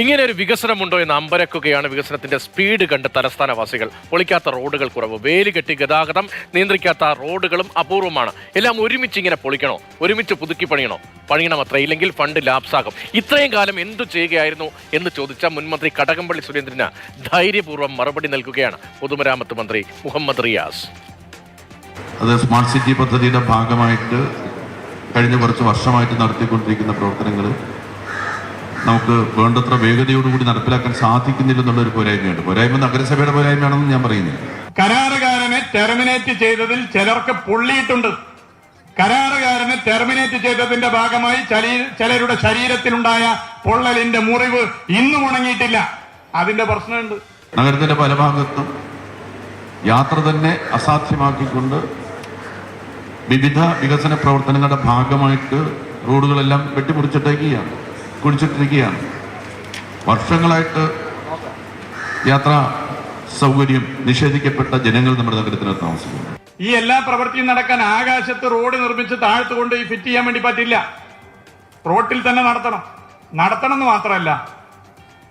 ഇങ്ങനെ ഒരു വികസനമുണ്ടോ എന്ന് അമ്പരക്കുകയാണ് വികസനത്തിന്റെ സ്പീഡ് കണ്ട് തലസ്ഥാനവാസികൾ. പൊളിക്കാത്ത റോഡുകൾ കുറവ് വേലി കെട്ടി ഗതാഗതം നിയന്ത്രിക്കാത്ത റോഡുകളും അപൂർവമാണ്. എല്ലാം ഒരുമിച്ച് ഇങ്ങനെ പൊളിക്കണോ? ഒരുമിച്ച് പുതുക്കി പണിയണോ? പണിയണം അത്ര ഇല്ലെങ്കിൽ ഫണ്ട് ലാപ്സാകും. ഇത്രയും കാലം എന്തു ചെയ്യുകയായിരുന്നു എന്ന് ചോദിച്ച മുൻമന്ത്രി കടകംപള്ളി സുരേന്ദ്രന് ധൈര്യപൂർവം മറുപടി നൽകുകയാണ് പൊതുമരാമത്ത് മന്ത്രി മുഹമ്മദ് റിയാസ്. അത് സ്മാർട്ട് സിറ്റി പദ്ധതിയുടെ ഭാഗമായിട്ട് കഴിഞ്ഞ കുറച്ച് വർഷമായിട്ട് നടത്തിക്കൊണ്ടിരിക്കുന്ന പ്രവർത്തനങ്ങൾ നമുക്ക് വേണ്ടത്ര വേഗതയോടുകൂടി നടപ്പിലാക്കാൻ സാധിക്കുന്നില്ലെന്നുള്ള ഒരു പോരായ്മയുണ്ട്. പോരായ്മ നഗരസഭയുടെ പോരായ്മയാണെന്ന് ഞാൻ പറയുന്നില്ല. കരാറുകാരനെ ടെർമിനേറ്റ് ചെയ്തതിൽ ചിലർക്ക് പൊള്ളിയിട്ടുണ്ട്. കരാറുകാരനെ ടെർമിനേറ്റ് ചെയ്തതിന്റെ ഭാഗമായി ചിലരുടെ ശരീരത്തിലുണ്ടായ പൊള്ളലിന്റെ മുറിവ് ഇന്നും ഉണങ്ങിയിട്ടില്ല. അതിന്റെ പ്രശ്നമുണ്ട്. നഗരത്തിന്റെ പല ഭാഗത്തും യാത്ര തന്നെ അസാധ്യമാക്കിക്കൊണ്ട് വിവിധ വികസന പ്രവർത്തനങ്ങളുടെ ഭാഗമായിട്ട് റോഡുകളെല്ലാം വെട്ടിമുറിച്ചിട്ടേക്കുകയാണ്. കുഴിച്ചിട്ടിരിക്കുകയാണ് വർഷങ്ങളായിട്ട് യാത്രാ സൗകര്യം നിഷേധിക്കപ്പെട്ട ജനങ്ങൾ നമ്മുടെ നഗരത്തിന് താമസിക്കുന്നു. ഈ എല്ലാ പ്രവൃത്തിയും നടക്കാൻ ആകാശത്ത് റോഡ് നിർമ്മിച്ച് താഴ്ത്തു കൊണ്ട് ഈ ഫിറ്റ് ചെയ്യാൻ വേണ്ടി പറ്റില്ല. റോട്ടിൽ തന്നെ നടത്തണം. നടത്തണം എന്ന് മാത്രമല്ല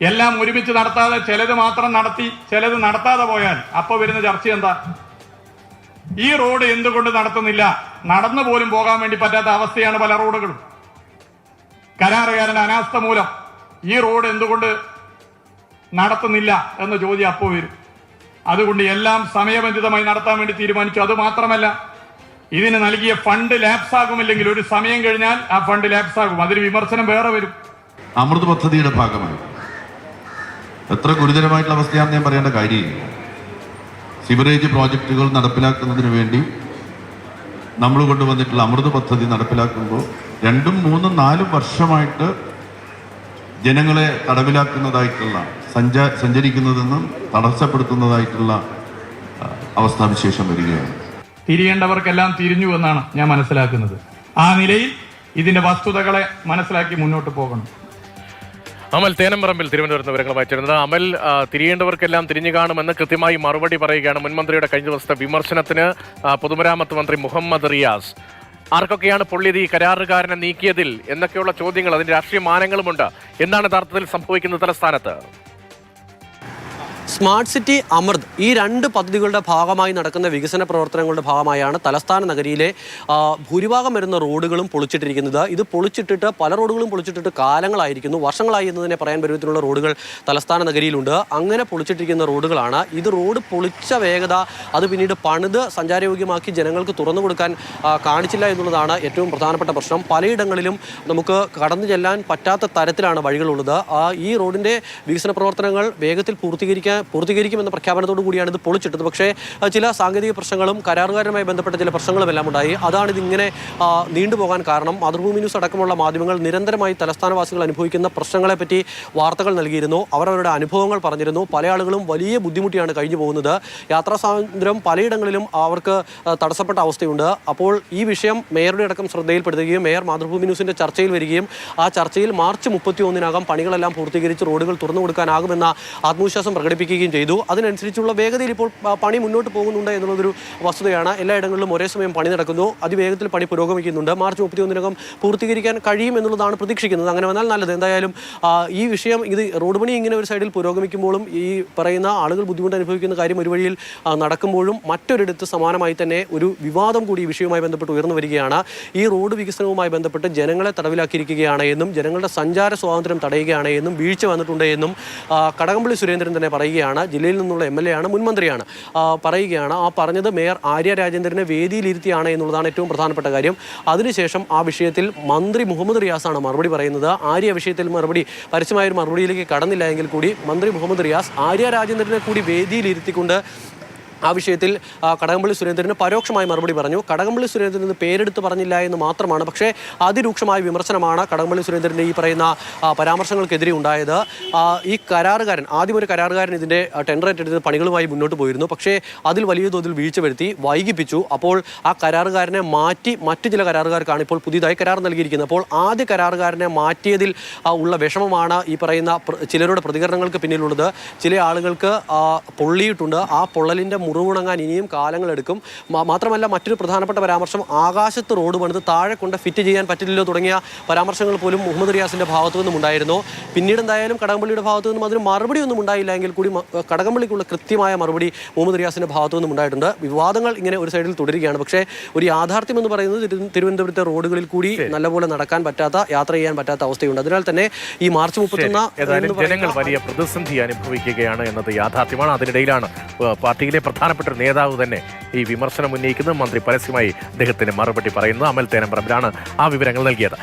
എല്ലാം ഒരുമിച്ച് നടത്താതെ ചിലത് മാത്രം നടത്തി ചിലത് നടത്താതെ പോയാൽ അപ്പൊ വരുന്ന ചർച്ച എന്താ? ഈ റോഡ് എന്തുകൊണ്ട് നടത്തുന്നില്ല? നടന്നു പോലും പോകാൻ വേണ്ടി പറ്റാത്ത അവസ്ഥയാണ് പല റോഡുകളും. കരാറുകാരന്റെ അനാസ്ഥ മൂലം ഈ റോഡ് എന്തുകൊണ്ട് നടത്തുന്നില്ല എന്ന ചോദ്യം അപ്പോൾ വരും. അതുകൊണ്ട് എല്ലാം സമയബന്ധിതമായി നടത്താൻ വേണ്ടി തീരുമാനിച്ചു. അത് മാത്രമല്ല ഇതിന് നൽകിയ ഫണ്ട് ലാപ്സ് ആകുമില്ലെങ്കിൽ ഒരു സമയം കഴിഞ്ഞാൽ ആ ഫണ്ട് ലാപ്സ് ആകും അതിന് വിമർശനം വേറെ വരും. അമൃത് പദ്ധതിയുടെ ഭാഗമായി. എത്ര ഗുരുതരമായിട്ടുള്ള അവസ്ഥയാണെന്ന് ഞാൻ പറയേണ്ട കാര്യമില്ല. സിവറേജ് പ്രോജക്റ്റുകൾ നടപ്പിലാക്കുന്നതിന് വേണ്ടി നമ്മൾ കൊണ്ടുവന്നിട്ടുള്ള അമൃത് പദ്ധതി നടപ്പിലാക്കുമ്പോൾ രണ്ടും മൂന്നും നാലും വർഷമായിട്ട് ജനങ്ങളെ തടവിലാക്കുന്നതായിട്ടുള്ള സഞ്ചാ സഞ്ചരിക്കുന്നതെന്നും തടസ്സപ്പെടുത്തുന്നതായിട്ടുള്ള അവസ്ഥാവിശേഷം വരികയാണ്. തിരിയേണ്ടവർക്കെല്ലാം തിരിഞ്ഞു എന്നാണ് ഞാൻ മനസ്സിലാക്കുന്നത്. ആ നിലയിൽ ഇതിന്റെ വസ്തുതകളെ മനസ്സിലാക്കി മുന്നോട്ട് പോകണം. അമൽ തേനമ്പറമ്പിൽ തിരുവനന്തപുരത്ത് വിവരങ്ങളുമായി ചേരുന്നത്. അമൽ തിരിയേണ്ടവർക്കെല്ലാം തിരിഞ്ഞു കാണുമെന്ന് കൃത്യമായി മറുപടി പറയുകയാണ് മുൻമന്ത്രിയുടെ കഴിഞ്ഞ ദിവസത്തെ വിമർശനത്തിന് പൊതുമരാമത്ത് മന്ത്രി മുഹമ്മദ് റിയാസ്. ആർക്കൊക്കെയാണ് പൊള്ളിയത് ഈ കരാറുകാരനെ നീക്കിയതിൽ എന്നൊക്കെയുള്ള ചോദ്യങ്ങൾ അതിന്റെ രാഷ്ട്രീയ മാനങ്ങളുമുണ്ട്. എന്താണ് യഥാർത്ഥത്തിൽ സംഭവിക്കുന്നത് തലസ്ഥാനത്ത്? സ്മാർട്ട് സിറ്റി അമൃത് ഈ രണ്ട് പദ്ധതികളുടെ ഭാഗമായി നടക്കുന്ന വികസന പ്രവർത്തനങ്ങളുടെ ഭാഗമായാണ് തലസ്ഥാന നഗരിയിലെ ഭൂരിഭാഗം വരുന്ന റോഡുകളും പൊളിച്ചിട്ടിരിക്കുന്നത്. ഇത് പൊളിച്ചിട്ടിട്ട് പല റോഡുകളും പൊളിച്ചിട്ടിട്ട് കാലങ്ങളായിരിക്കുന്നു. വർഷങ്ങളായി എന്ന് തന്നെ പറയാൻ പരുവത്തിലുള്ള റോഡുകൾ തലസ്ഥാന നഗരിയിലുണ്ട്. അങ്ങനെ പൊളിച്ചിട്ടിരിക്കുന്ന റോഡുകളാണ്. ഇത് റോഡ് പൊളിച്ച വേഗത അത് പിന്നീട് പണിത് സഞ്ചാരയോഗ്യമാക്കി ജനങ്ങൾക്ക് തുറന്നു കൊടുക്കാൻ കാണിച്ചില്ല എന്നുള്ളതാണ് ഏറ്റവും പ്രധാനപ്പെട്ട പ്രശ്നം. പലയിടങ്ങളിലും നമുക്ക് കടന്നു ചെല്ലാൻ പറ്റാത്ത തരത്തിലാണ് വഴികളുള്ളത്. ഈ റോഡിന്റെ വികസന പ്രവർത്തനങ്ങൾ വേഗത്തിൽ പൂർത്തീകരിക്കാൻ പൂർത്തീകരിക്കുമെന്ന പ്രഖ്യാപനത്തോടു കൂടിയാണ് ഇത് പൊളിച്ചിട്ടത്. പക്ഷേ ചില സാങ്കേതിക പ്രശ്നങ്ങളും കരാറുകാരുമായി ബന്ധപ്പെട്ട ചില പ്രശ്നങ്ങളും എല്ലാം ഉണ്ടായി. അതാണ് ഇതിങ്ങനെ നീണ്ടുപോകാൻ കാരണം. മാതൃഭൂമി ന്യൂസ് അടക്കമുള്ള മാധ്യമങ്ങൾ നിരന്തരമായി തലസ്ഥാനവാസികൾ അനുഭവിക്കുന്ന പ്രശ്നങ്ങളെപ്പറ്റി വാർത്തകൾ നൽകിയിരുന്നു. അവരവരുടെ അനുഭവങ്ങൾ പറഞ്ഞിരുന്നു. പല ആളുകളും വലിയ ബുദ്ധിമുട്ടിയാണ് കഴിഞ്ഞു പോകുന്നത്. യാത്രാ സ്വാതന്ത്ര്യം പലയിടങ്ങളിലും അവർക്ക് തടസ്സപ്പെട്ട അവസ്ഥയുണ്ട്. അപ്പോൾ ഈ വിഷയം മേയറുടെ അടക്കം ശ്രദ്ധയിൽപ്പെടുത്തുകയും മേയർ മാതൃഭൂമി ന്യൂസിന്റെ ചർച്ചയിൽ വരികയും ആ ചർച്ചയിൽ മാർച്ച് മുപ്പത്തി ഒന്നിനകം പണികളെല്ലാം പൂർത്തീകരിച്ച് റോഡുകൾ തുറന്നു കൊടുക്കാനാകുമെന്ന ആത്മവിശ്വാസം പ്രകടിപ്പിക്കുകയും ചെയ്തു. അതിനനുസരിച്ചുള്ള വേഗതയിൽ ഇപ്പോൾ പണി മുന്നോട്ട് പോകുന്നുണ്ട് എന്നുള്ളതൊരു വസ്തുതയാണ്. എല്ലായിടങ്ങളിലും ഒരേ സമയം പണി നടക്കുന്നു. അതിവേഗത്തിൽ പണി പുരോഗമിക്കുന്നുണ്ട്. മാർച്ച് മുപ്പത്തി ഒന്നിനകം പൂർത്തീകരിക്കാൻ കഴിയും എന്നുള്ളതാണ് പ്രതീക്ഷിക്കുന്നത്. അങ്ങനെ വന്നാൽ നല്ലത്. എന്തായാലും ഈ വിഷയം ഇത് റോഡ് പണി ഇങ്ങനെ ഒരു സൈഡിൽ പുരോഗമിക്കുമ്പോഴും ഈ പറയുന്ന ആളുകൾ ബുദ്ധിമുട്ട് അനുഭവിക്കുന്ന കാര്യം ഒരു വഴിയിൽ നടക്കുമ്പോഴും മറ്റൊരിടത്ത് സമാനമായി തന്നെ ഒരു വിവാദം കൂടി ഈ വിഷയവുമായി ബന്ധപ്പെട്ട് ഉയർന്നു വരികയാണ്. ഈ റോഡ് വികസനവുമായി ബന്ധപ്പെട്ട് ജനങ്ങളെ തടവിലാക്കിയിരിക്കുകയാണ് എന്നും ജനങ്ങളുടെ സഞ്ചാര സ്വാതന്ത്ര്യം തടയുകയാണ് എന്നും വീഴ്ച വന്നിട്ടുണ്ട് എന്നും കടകംപള്ളി സുരേന്ദ്രൻ തന്നെ പറയുകയാണ് ജില്ലയിൽ നിന്നുള്ള എം എൽ എ ആണ് മുൻമന്ത്രിയാണ് പറയുകയാണ് ആ പറഞ്ഞത് മേയർ ആര്യ രാജേന്ദ്രനെ വേദിയിലിരുത്തിയാണ് എന്നുള്ളതാണ് ഏറ്റവും പ്രധാനപ്പെട്ട കാര്യം. അതിനുശേഷം ആ വിഷയത്തിൽ മന്ത്രി മുഹമ്മദ് റിയാസാണ് മറുപടി പറയുന്നത്. ആര്യ വിഷയത്തിൽ മറുപടി പരസ്യമായ ഒരു മറുപടിയിലേക്ക് കടന്നില്ല എങ്കിൽ കൂടി മന്ത്രി മുഹമ്മദ് റിയാസ് ആര്യ രാജേന്ദ്രനെ കൂടി വേദിയിലിരുത്തിക്കൊണ്ട് ആ വിഷയത്തിൽ കടകംപള്ളി സുരേന്ദ്രന് പരോക്ഷമായി മറുപടി പറഞ്ഞു. കടകംപള്ളി സുരേന്ദ്രൻ എന്ന് പേരെടുത്ത് പറഞ്ഞില്ല എന്ന് മാത്രമാണ്. പക്ഷേ അതിരൂക്ഷമായ വിമർശനമാണ് കടകംപള്ളി സുരേന്ദ്രന്റെ ഈ പറയുന്ന പരാമർശങ്ങൾക്കെതിരെ ഉണ്ടായത്. ഈ കരാറുകാരൻ ആദ്യം ഒരു കരാറുകാരൻ ഇതിന്റെ ടെൻഡർ ഏറ്റെടുത്ത് പണികളുമായി മുന്നോട്ട് പോയിരുന്നു. പക്ഷേ അതിൽ വലിയ തോതിൽ വീഴ്ച വരുത്തി വൈകിപ്പിച്ചു. അപ്പോൾ ആ കരാറുകാരനെ മാറ്റി മറ്റു ചില കരാറുകാർക്കാണ് ഇപ്പോൾ പുതിയതായി കരാർ നൽകിയിരിക്കുന്നത്. അപ്പോൾ ആദ്യ കരാറുകാരനെ മാറ്റിയതിൽ ഉള്ള വിഷമമാണ് ഈ പറയുന്ന ചിലരുടെ പ്രതികരണങ്ങൾക്ക് പിന്നിലുള്ളത്. ചില ആളുകൾക്ക് പൊള്ളിയിട്ടുണ്ട്. ആ പൊള്ളലിന്റെ മുറിവുണങ്ങാൻ ഇനിയും കാലങ്ങളെടുക്കും. മാത്രമല്ല മറ്റൊരു പ്രധാനപ്പെട്ട പരാമർശം ആകാശത്ത് റോഡ് പണിത് താഴെ കൊണ്ട് ഫിറ്റ് ചെയ്യാൻ പറ്റില്ലല്ലോ തുടങ്ങിയ പരാമർശങ്ങൾ പോലും മുഹമ്മദ് റിയാസിന്റെ ഭാഗത്തു നിന്നും ഉണ്ടായിരുന്നു. പിന്നീട് എന്തായാലും കടകംപള്ളിയുടെ ഭാഗത്തു നിന്നും അതിന് മറുപടി ഒന്നും ഉണ്ടായില്ല എങ്കിൽ കൂടി കടകംപള്ളിക്കുള്ള കൃത്യമായ മറുപടി മുഹമ്മദ് റിയാസിന്റെ ഭാഗത്തു നിന്നും ഉണ്ടായിട്ടുണ്ട്. വിവാദങ്ങൾ ഇങ്ങനെ ഒരു സൈഡിൽ തുടരുകയാണ്. പക്ഷേ ഒരു യാഥാർത്ഥ്യം എന്ന് പറയുന്നത് തിരുവനന്തപുരത്തെ റോഡുകളിൽ കൂടി നല്ലപോലെ നടക്കാൻ പറ്റാത്ത യാത്ര ചെയ്യാൻ പറ്റാത്ത അവസ്ഥയുണ്ട്. അതിനാൽ തന്നെ ഈ മാർച്ച് മുപ്പത്തൊന്ന് ജനങ്ങൾ വലിയ പ്രതിസന്ധി അനുഭവിക്കുകയാണ് എന്നത് യാഥാർത്ഥ്യമാണ്. അതിനിടയിലാണ് പാർട്ടിയിലെ പ്രധാനപ്പെട്ട ഒരു നേതാവ് തന്നെ ഈ വിമർശനം ഉന്നയിക്കുന്നത് മന്ത്രി പരസ്യമായി അദ്ദേഹത്തിന് മറുപടി പറയുന്നത് അമൽ തേനമ്പ്രമ്പിലാണ് ആ വിവരങ്ങൾ നൽകിയത്.